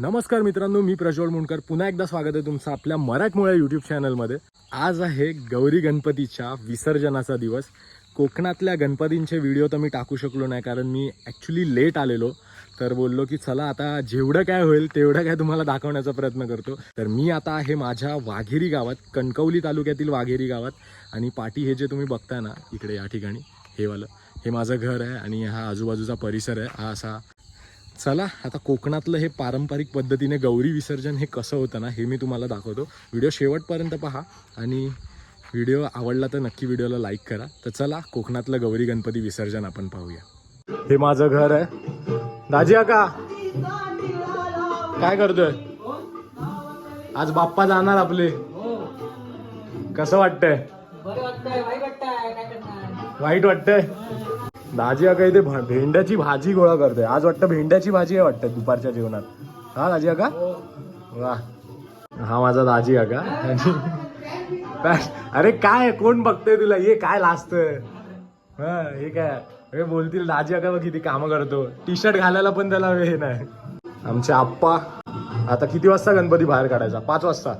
नमस्कार मित्रांनो मी प्रज्वल मुंडकर. पुन्हा एकदा स्वागत आहे तुमचं आपल्या मराठमोळ्या यूट्यूब चॅनलमध्ये आज आहे गौरी गणपतीच्या विसर्जनाचा दिवस. कोकणातल्या गणपतींचे व्हिडिओ तर मी टाकू शकलो नाही कारण मी ॲक्च्युली लेट आलेलो. तर बोललो की चला आता जेवढं काय होईल तेवढं काय तुम्हाला दाखवण्याचा प्रयत्न करतो. तर मी आता आहे माझ्या वाघेरी गावात कणकवली तालुक्यातील वाघेरी गावात. आणि पाठी हे जे तुम्ही बघताय ना इकडे या ठिकाणी हे वालं. हे माझं घर आहे आणि हा आजूबाजूचा परिसर आहे. हा असा चला आता कोकणातलं हे पारंपरिक पद्धतीने गौरी विसर्जन हे कसं होतं ना हे मी तुम्हाला दाखवतो. व्हिडिओ शेवटपर्यंत पहा आणि व्हिडिओ आवडला तर नक्की व्हिडिओला लाईक करा. तर चला कोकणातलं गौरी गणपती विसर्जन आपण पाहूया. हे माझं घर आहे. दाजी का काय करतोय? आज बाप्पा जाणार आपले. कसं वाटतंय? वाईट वाटतंय? दाजी अका इथे भा- भेंड्याची भाजी गोळा करते आज वाटतं भेंड्याची भाजी आहे वाटतं दुपारच्या जेवणात. हा दाजी अका वा. हा माझा दाजी अका आणि काय- अरे काय कोण बघतोय तुला? ये काय लाजत हा हे काय? हे बोलतील दाजी अका बघ किती कामं करतो. टी शर्ट घालायला पण त्याला वेळ नाही. आमचे आप्पा आता किती वाजता गणपती बाहेर काढायचा? पाच वाजता?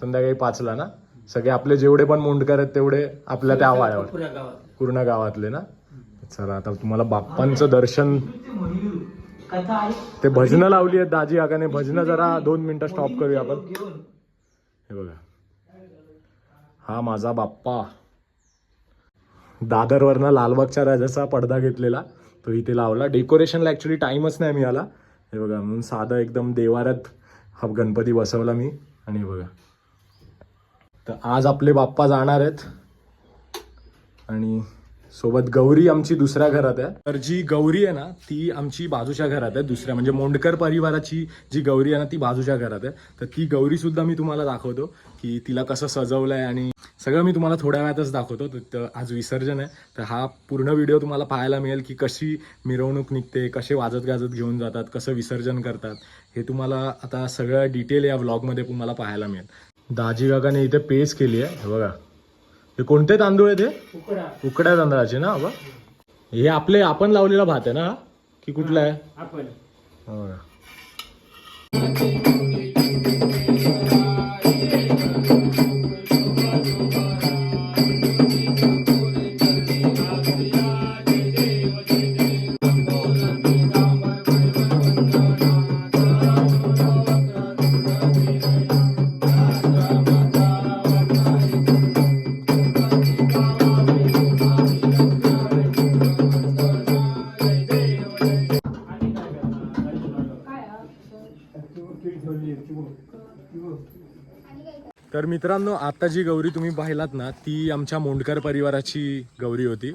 संध्याकाळी पाचला ना? सगळे आपले जेवढे पण मोंडकर आहेत तेवढे आपल्या त्या वाड्यावर. पूर्ण गावातले ना? चला आता तुम्हाला बाप्पांचं दर्शन. ते भजनं लावली आहेत दाजी आगाने. भजनं जरा दोन मिनिटं स्टॉप करूया आपण. हे बघा. हा माझा बाप्पा. दादरवरनं लालबागच्या राजाचा पडदा घेतलेला. तो इथे लावला. डेकोरेशनला ॲक्च्युली टाईमच नाही मिळाला. हे बघा म्हणून साधं एकदम देवाऱ्यात हा गणपती बसवला मी. आणि बघा. तर आज आपले बाप्पा जाणार आहेत. आणि सोबत गौरी आमची दुसऱ्या घरात आहे. तर जी गौरी आहे ना ती आमची बाजूच्या घरात आहे दुसऱ्या. म्हणजे मोंडकर परिवाराची जी गौरी आहे ना ती बाजूच्या घरात आहे. तर ती गौरी सुद्धा मी तुम्हाला दाखवतो की तिला कसं सजवलं आहे आणि सगळं मी तुम्हाला थोड्या वेळातच दाखवतो. तर- आज विसर्जन आहे. तर हा पूर्ण व्हिडिओ तुम्हाला पाहायला मिळेल की कशी मिरवणूक निघते कसे वाजत गाजत घेऊन जातात कसं विसर्जन करतात. हे तुम्हाला आता सगळं डिटेल या व्लॉगमध्ये तुम्हाला पाहायला मिळेल. दाजी काकाने इथे पेज केली आहे हे बघा. हे कोणते तांदूळ आहे ते उकडा. उकड्या तांदळाचे ना बाबा हे आपले आपण लावलेला भात आहे ना? की कुठला आहे? आपण. तर मित्रांनो आता जी गौरी तुम्ही पाहिलात ना ती आमच्या मोंडकर परिवाराची गौरी होती.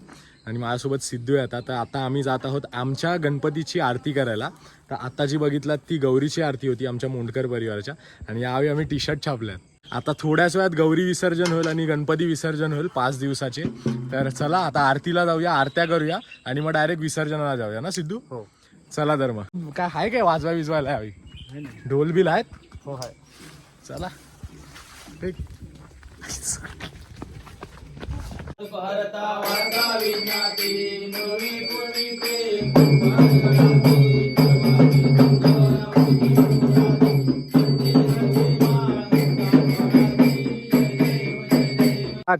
आणि माझ्यासोबत सिद्धू येतात तर आता आम्ही जात आहोत आमच्या गणपतीची आरती करायला. तर आता जी बघितलात ती गौरीची आरती होती आमच्या मोंडकर परिवाराच्या. आणि यावेळी आम्ही टी शर्ट छापल्यात. आता थोड्याच वेळात गौरी विसर्जन होईल आणि गणपती विसर्जन होईल पाच दिवसाचे. तर चला आता आरतीला जाऊया आरत्या करूया आणि मग डायरेक्ट विसर्जनाला जाऊया ना सिद्धू? हो. चला तर मग. काय आहे काय वाजवा विजवायला यावी ढोल बिल आहेत? हो आहे चला. टाक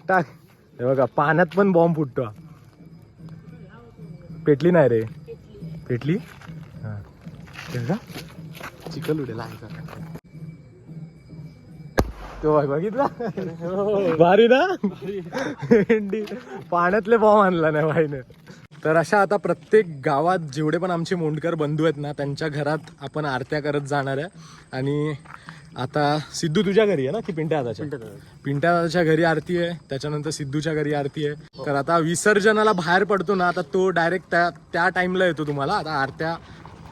टाक. हे बघा पाण्यात पण बॉम्ब फुटतो. पेटली नाही रे. पेटली. हा. चिखल उडेल आहे का? तो बघ बघितला? भारी ना? भेंडी. पाण्यातले बॉम्ब आणला नाही भाईने. तर अशा आता प्रत्येक गावात जेवढे पण आमचे मोंडकर बंधू आहेत ना त्यांच्या घरात आपण आरत्या करत जाणार आहे. आणि आता सिद्धू तुझ्या घरी आहे ना की पिंट्या दादाच्या? पिंट्या दादाच्या. घरी आरती आहे त्याच्यानंतर सिद्धूच्या घरी आरती आहे. तर आता विसर्जनाला बाहेर पडतो ना आता तो डायरेक्ट त्या त्या टाइमला येतो तुम्हाला. आता आरत्या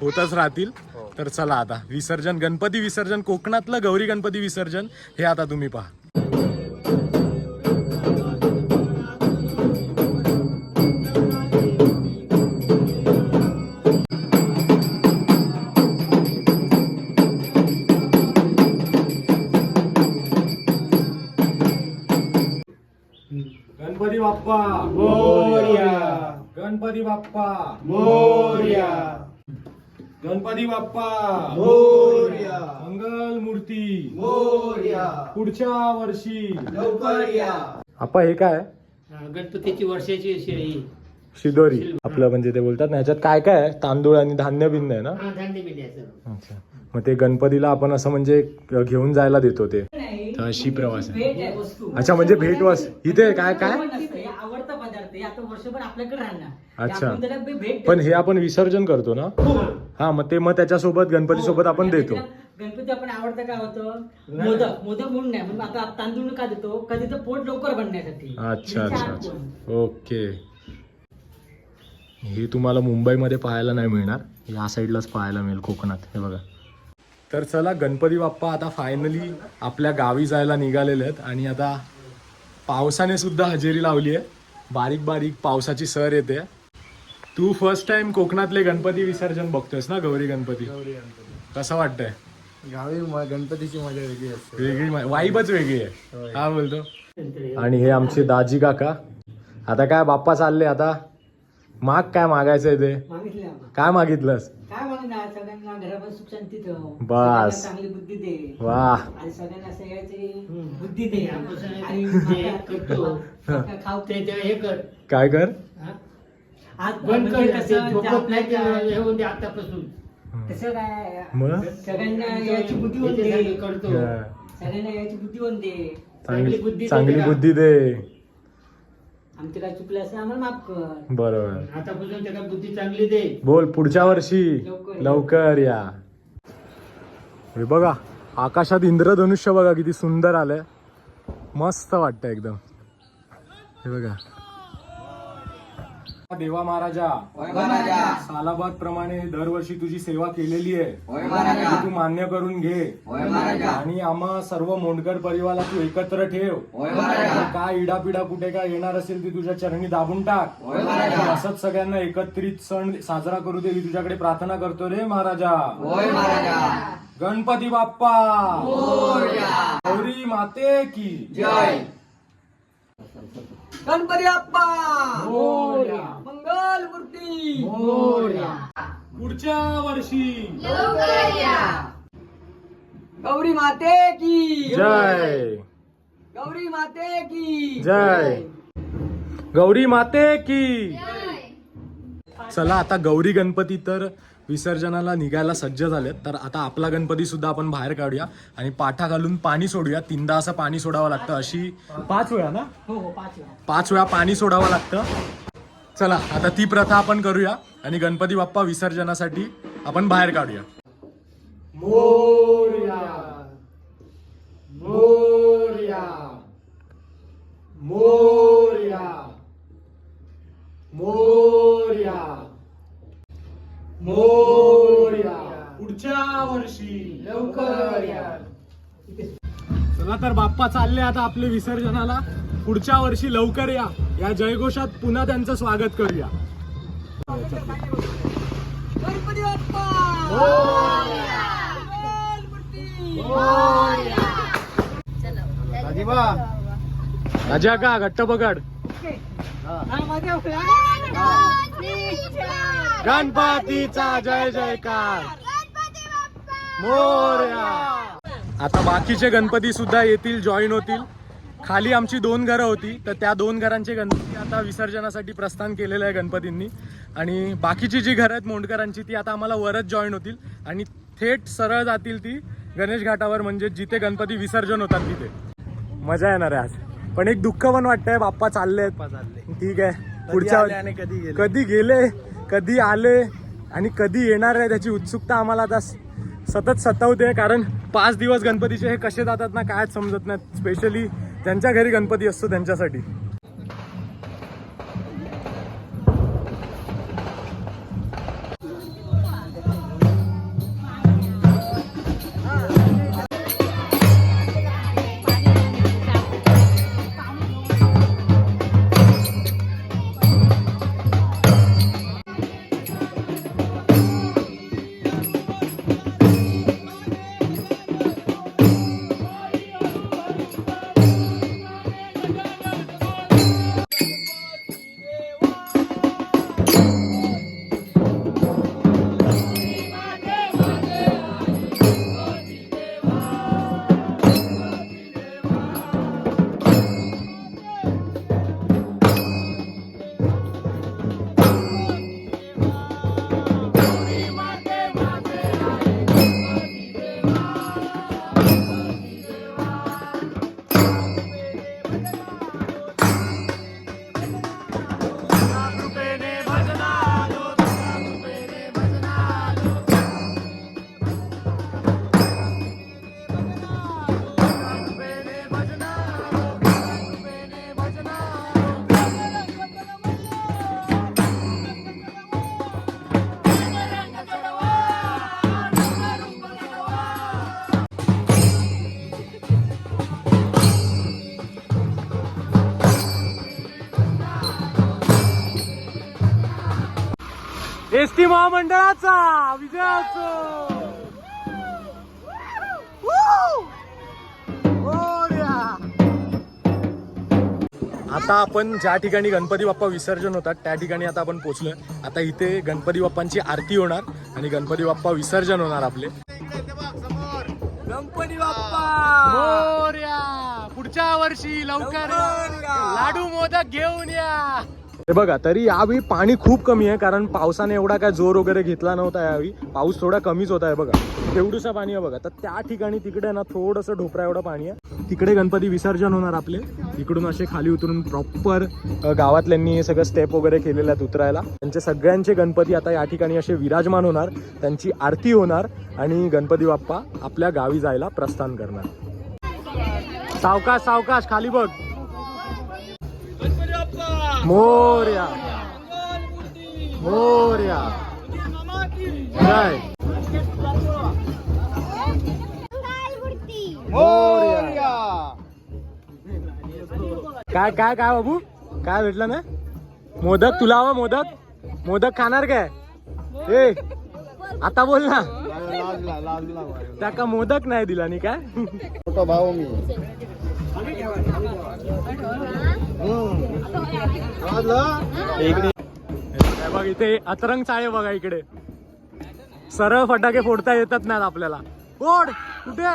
होतच राहतील. तर चला आता विसर्जन गणपती विसर्जन कोकणातलं गौरी गणपती विसर्जन हे आता तुम्ही पहा. गणपती बाप्पा मोरया. गणपती बाप्पा. मोरया. गणपती बाप्पा. मोरया. मंगल मूर्ती मोर्या. पुढच्या वर्षी. लवकर या आपा हे काय? गणपतीची वर्षाची अशी आहे ही. शिदोरी आपलं म्हणजे ते बोलतात ना ह्याच्यात काय काय आहे? तांदूळ आणि धान्य बिन्य आहे ना? हा धान्य. अच्छा. मग ते गणपतीला आपण असं म्हणजे घेऊन जायला देतो ते. तर अशी प्रवास आहे. भेट आहे वस्तू. अच्छा म्हणजे भेट वस इथे काय काय. हे आवडता पदार्थ आता वर्षभर आपल्याकडे राहणार. अच्छा. आपण त्याला भे- भेट पण हे आपण विसर्जन करतो ना? हा. मग ते मग त्याच्यासोबत गणपती सोबत आपण आणि देतो. गणपती आपण आवडतं काय होतं? मोदक. मोदक म्हणून नाही. म्हणून आता तांदूळ का देतो? कधी तर पोट लवकर बनण्यासाठी. अच्छा. अच्छा ओके. हे तुम्हाला मुंबईमध्ये पाहायला नाही मिळणार. या साईडलाच पाहायला मिळेल कोकणात. हे बघा. तर चला गणपती बाप्पा आता फायनली आपल्या गावी जायला निघालेले आहेत आणि आता पावसाने सुद्धा हजेरी लावली आहे. बारीक बारीक पावसाची सर येते. तू फर्स्ट टाइम कोकणातले गणपती विसर्जन बघतोयस ना गौरी गणपती? कसं वाटतंय? गावी गणपतीची मजा वेगळी असते. वेगळी वाईबच वेगळी आहे. हा बोलतो. आणि हे आमचे दाजी काका. आता काय बाप्पा चालले आता? माग काय मागायचंय ते? मागितले. काय मागितलंस? काय मागणार सगळ्यांना घरामध्ये सुख शांती ठेव बस. सगळ्यांना चांगली बुद्धी दे. वा आणि सगळ्यांना सगळ्याची बुद्धी दे. आणि जे माका- करतो. माका खाऊ ते ते हे कर. काय कर? हा? आज बंद म्हणजे कर ते कसं झोपत नाही ते आपल्या- हे होऊन दे आतापासून. कसं काय? मग? सगळ्यांना याची बुद्धी होऊन याच्यासाठी दे करतो. हा. सगळ्यांना याची बुद्धी होऊन दे. चांगली चांगली बुद्धी दे चांगली त्याला. बुद्धी दे आमचं काय चुकलं असेल आम्हाला माफ कर. बरोबर. आतापासून त्याला बुद्धी चांगली दे. बोल पुढच्या वर्षी. लवकर या. लवकर या. हे बघा आकाशात इंद्रधनुष्य बघा किती सुंदर आलंय. मस्त वाटतं एकदम. हे बघा. देवा महाराजा. सालाबाद प्रमाणे दरवर्षी तुझी सेवा केलेली आहे. ती मान्य करून घे. आणि आम्हा सर्व मोंडकर परिवाराला तू एकत्र ठेव. काय इडापिडा कुठे काय येणार असेल ती तुझ्या चरणी दाबून टाक. असंच सगळ्यांना एकत्रित सण साजरा करू दे. ही तुझ्याकडे प्रार्थना करतो रे महाराजा. गणपती बाप्पा. मोरया. गौरी माते की जय. गणपती बाप्पा! मोरया. मंगल मूर्ती! पुढच्या वर्षी. गौरी माते की! जय. गौरी माते की! जय. गौरी माते की! चला आता गौरी गणपती तर विसर्जनाला निघायला सज्ज झालेत. तर आता आपला गणपती सुद्धा आपण बाहेर काढूया आणि पाठा घालून पाणी सोडूया. तीनदा असं पाणी सोडावं लागतं. अशी पाच वेळा ना? हो हो पाच वेळा. पाच वेळा पाणी सोडावं लागतं. चला आता ती प्रथा आपण करूया आणि गणपती बाप्पा विसर्जनासाठी आपण बाहेर काढूया. मोर्या मोर्या मोर्या मोर्या. मोर्या. पुढच्या वर्षी. लवकर या. चला तर बाप्पा चालले आता आपले विसर्जनाला. पुढच्या वर्षी लवकर या. या जयघोषात पुन्हा त्यांचं स्वागत करूया. गणपती बाप्पा! मंगल मूर्ती राजा का? घट्ट पकड. हा, गणपतीचा जय जयकार. मोर्या. आता बाकीचे गणपती सुद्धा येतील जॉईन होतील. खाली आमची दोन घरं होती तर त्या दोन घरांचे गणपती आता विसर्जनासाठी प्रस्थान केलेलं आहे गणपतींनी. आणि बाकीची जी घरं आहेत मोंडकरांची ती आता आम्हाला वरच जॉईन होतील. आणि थेट सरळ जातील ती गणेश घाटावर म्हणजे जिथे गणपती विसर्जन होतात तिथे. मजा येणार आहे आज. पण एक दुःख पण वाटतंय बाप्पा चालले. ठीक आहे. पुढच्या आणि कधी गेले? कधी गेले कधी आले आणि कधी येणार आहे त्याची उत्सुकता आम्हाला आता स- सतत सतावते कारण पाच दिवस गणपतीचे हे कसे जातात ना कायच समजत नाही स्पेशली ज्यांच्या घरी गणपती असतो त्यांच्यासाठी. एस टी महामंडळाचा विजय! आता आपण ज्या ठिकाणी गणपती बाप्पा विसर्जन होतात त्या ठिकाणी आता आपण पोहोचलोय. आता इथे गणपती बाप्पांची आरती होणार आणि गणपती बाप्पा विसर्जन होणार आपले. गणपती बाप्पा! पुढच्या वर्षी लवकर लाडू मोदक घेऊन या! हे बघा तरी यावेळी पाणी खूप कमी आहे कारण पावसाने एवढा काय जोर वगैरे घेतला नव्हता यावेळी. पाऊस थोडा कमीच होता आहे बघा. तेवढूसा पाणी आहे बघा. तर त्या ठिकाणी तिकडे ना थोडंसं ढोपरा एवढं पाणी आहे. तिकडे गणपती विसर्जन होणार आपले. तिकडून असे खाली उतरून प्रॉपर गावातल्यांनी हे सगळं स्टेप वगैरे केलेले आहेत उतरायला. त्यांचे सगळ्यांचे गणपती आता या ठिकाणी असे विराजमान होणार. त्यांची आरती होणार आणि गणपती बाप्पा आपल्या गावी जायला प्रस्थान करणार. सावकाश सावकाश खाली बघ. मोर्या मोर्या जय मोर्या काय काय काय बाबू? काय भेटलं ना? मोदक तुला हवा मोदक? मोदक खाणार काय? ए आता बोल ना. त्या का मोदक नाही दिला नी काय? मोठा भाऊ मी. बघ इथे अतरंग चाळे बघा इकडे. सरळ फटाके फोडता येतात ना आपल्याला. फोड कुठे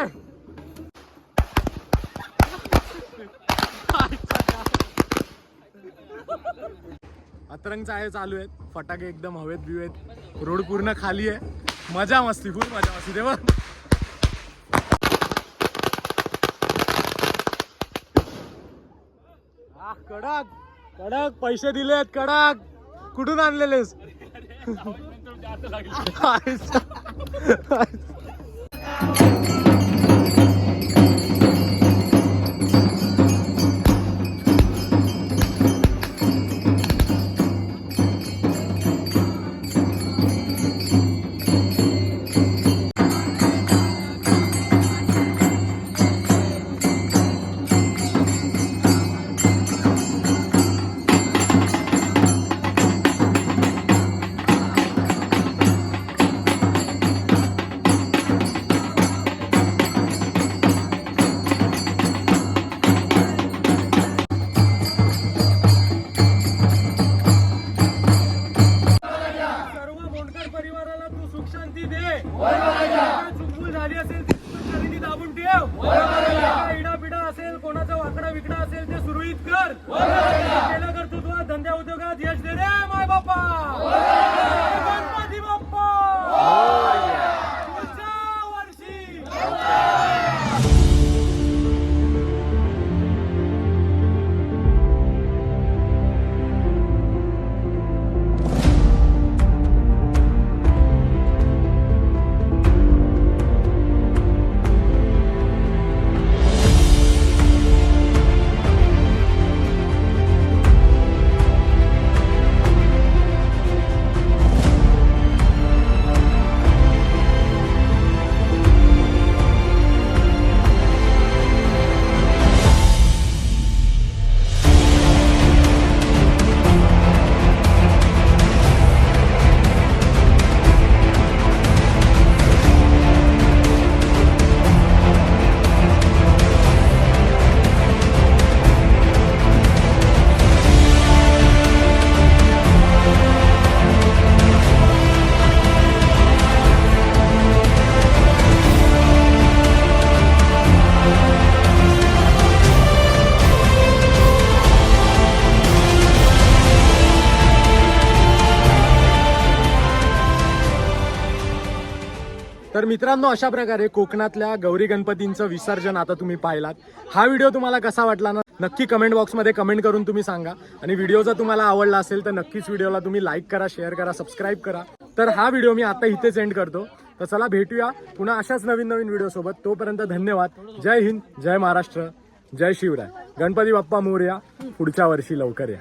अतरंग चाळे चालू आहेत. फटाके एकदम हवेत बिवेत रोड पूर्ण खाली आहे. मजा मस्ती खूप मजा मस्ती. तेव्हा कडक कडक पैसे दिलेत कडक. कुठून आणलेलेस? सर्व दे. झाली असेल दाबून ठेव. तर मित्रांनो अशा प्रकारे कोकणातल्या गौरी गणपतींचं विसर्जन आता तुम्ही पाहिलात. हा व्हिडिओ तुम्हाला कसा वाटला ना नक्की कमेंट बॉक्समध्ये कमेंट करून तुम्ही सांगा. आणि व्हिडिओ जर तुम्हाला आवडला असेल तर नक्कीच व्हिडिओला तुम्ही लाईक करा शेअर करा सबस्क्राईब करा. तर हा व्हिडिओ मी आता इथेच एंड करतो. तर चला भेटूया पुन्हा अशाच नवीन नवीन व्हिडिओ सोबत. तोपर्यंत धन्यवाद. जय हिंद जय महाराष्ट्र जय शिवराय. गणपती बाप्पा मोर्या पुढच्या वर्षी लवकर या.